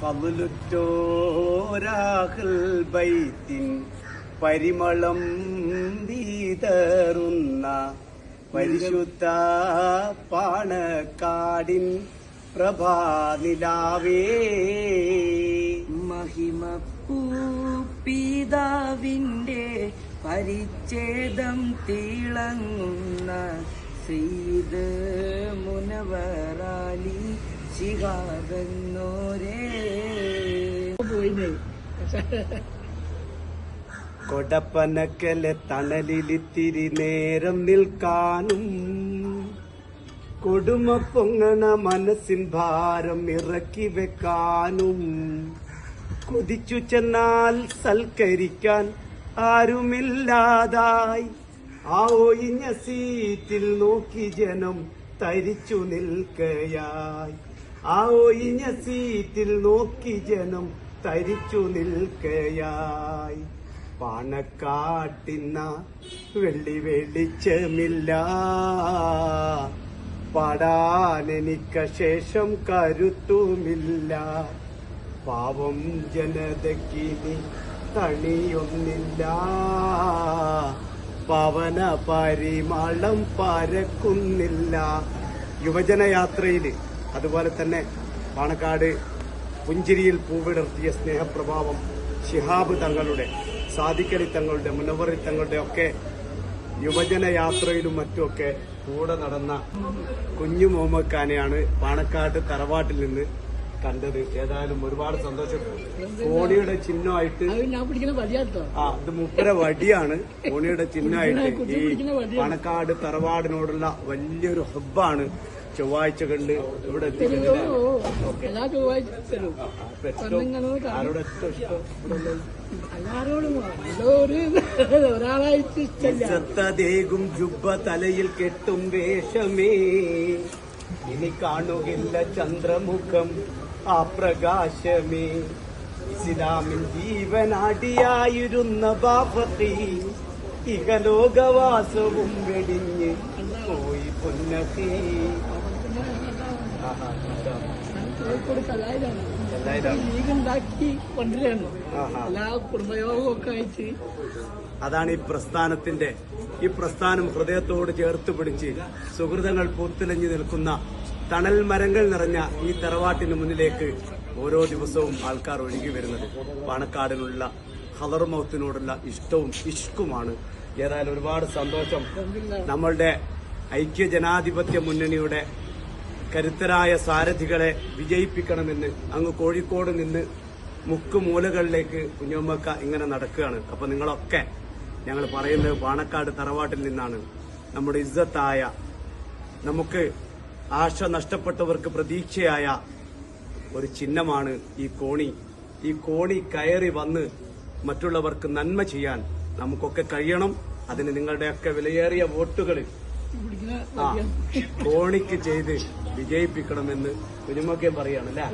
ഫضലുറ്റോരാഹുൽ ബൈത്തിൻ പരിമളം വീതറുന്ന പരിശുദ്ധ പാണക്കാടിൻ പ്രഭാനിലാവേ. മഹിമപ്പൂപ്പിതാവിന്റെ പരിച്ഛേദം തിളങ്ങുന്ന സെയ്ത് മുനവറാലി ശിഹാബെന്നോരേ കൊടപ്പനക്കലെ തണലിലിത്തിരി നേരം നിൽക്കാനും കൊടുമ പൊങ്ങണ മനസ്സിൻ ഭാരം ഇറക്കി വെക്കാനും കൊതിച്ചു ചെന്നാൽ സൽക്കരിക്കാൻ ആരുമില്ലാതായി. ആ ഒഴിഞ്ഞ സീറ്റിൽ നോക്കി ജനം തരിച്ചു നിൽക്കയായി. ആ ഒഴിഞ്ഞ സീറ്റിൽ നോക്കി ജനം തരിച്ചു നിൽക്കയായി. പാണക്കാട്ടിന്ന വെള്ളി വെളിച്ചമില്ല. പാടാനെനിക്ക ശേഷം കരുത്തുമില്ല. പാവം ജനതയ്ക്ക് തണിയൊന്നില്ല. പവന പരിമളം പരക്കുന്നില്ല. യുവജനയാത്രയിൽ അതുപോലെ തന്നെ പാണക്കാട് പുഞ്ചിരിയിൽ പൂവിടർത്തിയ സ്നേഹപ്രഭാവം ഷിഹാബ് തങ്ങളുടെ സാദിക്കലി തങ്ങളുടെ മുനവറി തങ്ങളുടെ ഒക്കെ യുവജന യാത്രയിലും മറ്റുമൊക്കെ കൂടെ നടന്ന കുഞ്ഞു മുഹമ്മദ് ഖാനെയാണ് പാണക്കാട് തറവാട്ടിൽ നിന്ന് കണ്ടത് ഏതായാലും ഒരുപാട് സന്തോഷം. കോണിയുടെ ചിഹ്നമായിട്ട് ആ ഇത് മുപ്പര വടിയാണ്. കോണിയുടെ ചിഹ്നമായിട്ട് ഈ പണക്കാട് തറവാടിനോടുള്ള വലിയൊരു ഹബ്ബാണ് ചൊവ്വാഴ്ചകളിൽ ഇവിടെ എത്തിക്കുന്നത്. കണ്ട് ഇവിടെ ചത്തതേകും ജുബ്ബ തലയിൽ കെട്ടും വേഷമേ. ഇനി കാണുകില്ല ചന്ദ്രമുഖം ആ പ്രകാശമേ ഇസ്ലാമിൻ ജീവനാടിയായിരുന്ന ബാഫത്തി ഇഹലോകവാസവും വെടിഞ്ഞ് പോയി പൊന്നത്തി. കോഴിക്കോട് കലായിലാണ്. ലീഗ് ഉണ്ടാക്കി. എല്ലാ കുടുംബയോഗമൊക്കെ അയച്ച്. അതാണ് ഈ പ്രസ്ഥാനത്തിന്റെ ഈ പ്രസ്ഥാനം ഹൃദയത്തോട് ചേർത്ത് പിടിച്ച് സുഹൃതങ്ങൾ പൂത്തിലഞ്ഞു നിൽക്കുന്ന തണൽ മരങ്ങൾ നിറഞ്ഞ ഈ തറവാട്ടിന് മുന്നിലേക്ക് ഓരോ ദിവസവും ആൾക്കാർ ഒഴുകി വരുന്നത്. പാണക്കാടിനുള്ള ഹലർമൗത്തിനോടുള്ള ഇഷ്ടവും ഇഷ്കുമാണ്. ഏതായാലും ഒരുപാട് സന്തോഷം. നമ്മളുടെ ഐക്യ ജനാധിപത്യ മുന്നണിയുടെ കരുത്തരായ സാരഥികളെ വിജയിപ്പിക്കണമെന്ന് അങ്ങ് കോഴിക്കോട് നിന്ന് മുക്കുമൂലകളിലേക്ക് കുഞ്ഞമ്മക്ക ഇങ്ങനെ നടക്കുകയാണ്. അപ്പൊ നിങ്ങളൊക്കെ ഞങ്ങൾ പറയുന്നത് പാണക്കാട് തറവാട്ടിൽ നിന്നാണ്. നമ്മുടെ ഇജ്ജത്തായ നമുക്ക് ആശ നഷ്ടപ്പെട്ടവർക്ക് പ്രതീക്ഷയായ ഒരു ചിഹ്നമാണ് ഈ കോണി. ഈ കോണി കയറി വന്ന് മറ്റുള്ളവർക്ക് നന്മ ചെയ്യാൻ നമുക്കൊക്കെ കഴിയണം. അതിന് നിങ്ങളുടെയൊക്കെ വിലയേറിയ ആ കോണിക്ക് ചെയ്ത് വിജയിപ്പിക്കണമെന്ന് കുഞ്ഞുമൊക്കെ പറയാണ് അല്ലേ?